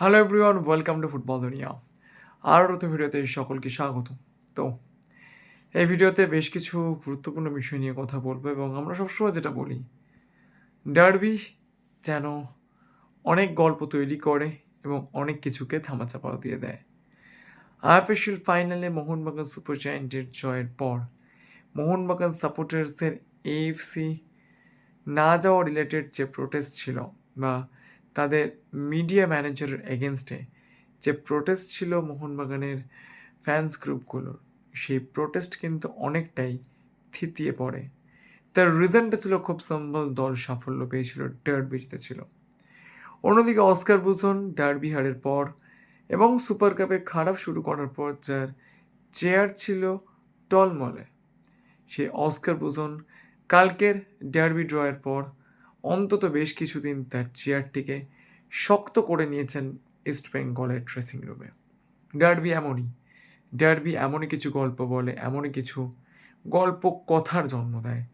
Hello everyone welcome to football দুনিয়া আরও তো ভিডিওতে সকলকে স্বাগত। তো, এই ভিডিওতে বেশ কিছু গুরুত্বপূর্ণ বিষয় নিয়ে কথা বলব এবং আমরা সবসময় যেটা বলি ডার্বি যেন অনেক গল্প তৈরি করে এবং অনেক কিছুকে থামাচাপা দিয়ে দেয়। আইপিএল ফাইনালে মোহনবাগান সুপার জায়েন্টের জয়ের পর মোহনবাগান সাপোর্টার্সদের এএফসি না যাওয়া রিলেটেড যে প্রোটেস্ট ছিল বা তাদের মিডিয়া ম্যানেজারের এগেনস্টে যে প্রোটেস্ট ছিল মোহনবাগানের ফ্যান্স গ্রুপগুলোর সেই প্রোটেস্ট কিন্তু অনেকটাই থিতিয়ে পড়ে। তার রিজনটা ছিল খুব সিম্পল দল সাফল্য পেয়েছিল ডার্বি জিতেছিল। অন্যদিকে অস্কার বুজন ডার্বি হারের পর এবং সুপার কাপে খারাপ শুরু করার পর যার চেয়ার ছিল টলমলে, সেই অস্কার বুজন কালকের ডার্বি ড্রয়ের পর অন্তত বেশ কিছুদিন তার চেয়ারটিকে শক্ত করে নিয়েছেন ইস্ট বেঙ্গলের ড্রেসিং রুমে। ডার্বি এমনই ডার্বি এমনই কিছু গল্প বলে, এমনই কিছু গল্প কথার জন্ম দেয়।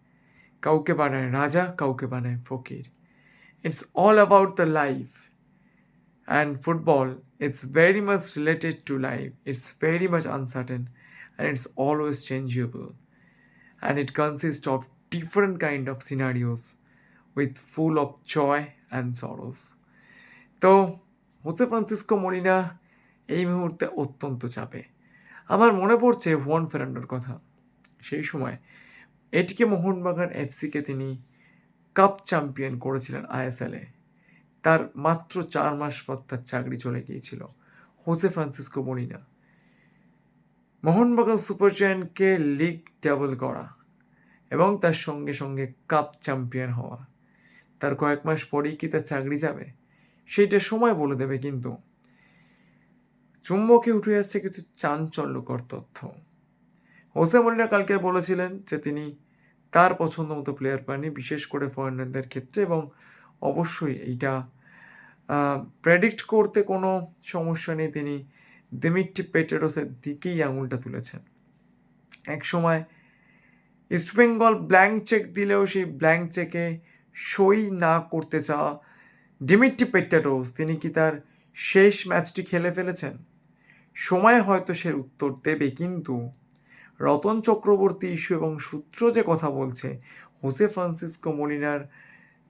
কাউকে বানায় রাজা, কাউকে বানায় ফকির। It's all about the life and football it's very much related to life it's very much uncertain and it's always changeable and it consist of different kind of scenarios. With full of joy and sorrows. তো Jose Francisco Molina এই মুহূর্তে অত্যন্ত চাপে। আমার মনে পড়ছে ভুয়ান ফেরান্ডোর কথা। সেই সময় এটিকে মোহনবাগান এফসিকে তিনি কাপ চ্যাম্পিয়ন করেছিলেন আইএসএলে তার মাত্র চার মাস পর তার চাকরি চলে গিয়েছিল Jose Francisco Molina Mohun Bagan super জায়ান্টকে league double করা এবং তার সঙ্গে সঙ্গে কাপ চ্যাম্পিয়ন হওয়া। তার কয়েক মাস পরেই কি তার চাকরি যাবে? সেইটা সময় বলে দেবে কিন্তু। চুম্বকে উঠে আসছে কিছু চাঞ্চল্যকর তথ্য। হোসে মরিনা কালকে বলেছিলেন যে তিনি তার পছন্দ মতো প্লেয়ার পাননি, বিশেষ করে ফরেনারদের ক্ষেত্রে এবং অবশ্যই এইটা প্রেডিক্ট করতে কোনো সমস্যা নেই। তিনি দিমিট্রি পেটেরোসের দিকেই আঙুলটা তুলেছেন। এক সময় ইস্টবেঙ্গল ব্ল্যাঙ্ক চেক দিলেও সেই ব্ল্যাঙ্ক চেকে সই না করতে চাওয়া ডিমিট্রি পেটেরোস তিনি কি তার শেষ ম্যাচটি খেলে ফেলেছেন? সময় হয়তো সে উত্তর দেবে, কিন্তু রতন চক্রবর্তী ইস্যু এবং সূত্র যে কথা বলছে, হোসে ফ্রান্সিসকো মলিনার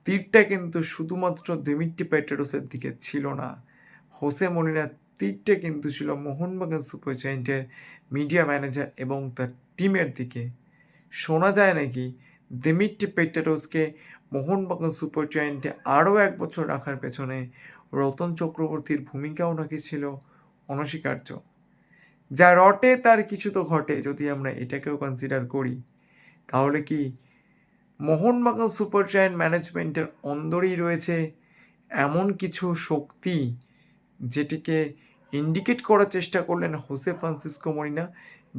তীরটা কিন্তু শুধুমাত্র দিমিট্রি পেটেরোসের দিকে ছিল না। হোসে মলিনার তীরটা কিন্তু ছিল মোহনবাগান সুপার জায়েন্টের মিডিয়া ম্যানেজার এবং তার টিমের দিকে। শোনা যায় নাকি দিমিট্রি পেটেরোসকে মোহনবাগান সুপার জায়েন্টে আরও এক বছর রাখার পেছনে রতন চক্রবর্তীর ভূমিকাও নাকি ছিল অনস্বীকার্য। যা রটে, তার কিছু তো ঘটে, যদি আমরা এটাকেও কনসিডার করি। তাহলে কি মোহনবাগান সুপার জায়েন্ট ম্যানেজমেন্টের অন্দরেই রয়েছে এমন কিছু শক্তি যেটিকে ইন্ডিকেট করার চেষ্টা করলেন হোসে ফ্রান্সিসকো মরিনা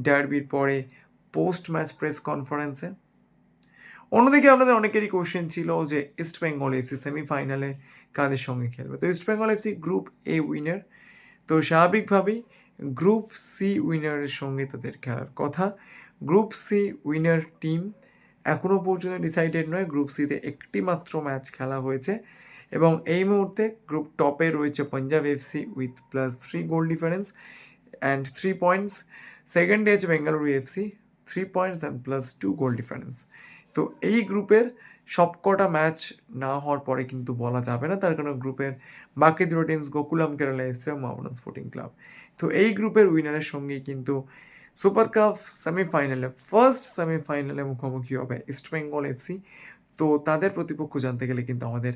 ডার্বির পরে পোস্ট ম্যাচ প্রেস কনফারেন্সে অন্যদিকে আপনাদের অনেকেরই কোশ্চেন ছিল যে ইস্ট বেঙ্গল এফসি সেমিফাইনালে কাদের সঙ্গে খেলবে? তো East Bengal FC group A winner তো স্বাভাবিকভাবেই গ্রুপ সি উইনারের সঙ্গে তাদের খেলার কথা। গ্রুপ সি উইনার টিম এখনও পর্যন্ত ডিসাইডেড নয় গ্রুপ সিতে একটি মাত্র ম্যাচ খেলা হয়েছে এবং এই মুহূর্তে গ্রুপ টপে রয়েছে Punjab FC with plus three goal difference and three points সেকেন্ডে আছে Bengaluru FC three points and plus two goal difference তো এই গ্রুপের সবকটা ম্যাচ না হওয়ার পরে কিন্তু বলা যাবে না তার কারণ গ্রুপের বাকি দুটো টিমস গোকুলাম কেরালা এসছে মাউন্ট স্পোর্টিং ক্লাব। তো এই গ্রুপের উইনারের সঙ্গেই কিন্তু সুপার কাপ সেমিফাইনালে ফার্স্ট সেমিফাইনালে মুখোমুখি হবে ইস্টবেঙ্গল এফসি তো তাদের প্রতিপক্ষ জানতে গেলে কিন্তু আমাদের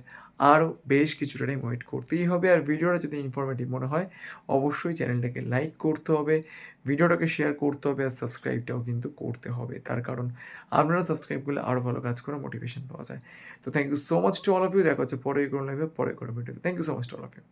আরও বেশ কিছুটা টাইম ওয়েট করতেই হবে। আর ভিডিওটা যদি ইনফরমেটিভ মনে হয়, অবশ্যই চ্যানেলটাকে লাইক করতে হবে, ভিডিওটাকে শেয়ার করতে হবে আর সাবস্ক্রাইবটাও কিন্তু করতে হবে। তার কারণ আপনারা সাবস্ক্রাইব করলে আরও ভালো কাজ করে মোটিভেশন পাওয়া যায়। তো thank you so much to all of you দেখা হচ্ছে পরে কোনো লাইভে পরে কোনো video thank you so much to all of you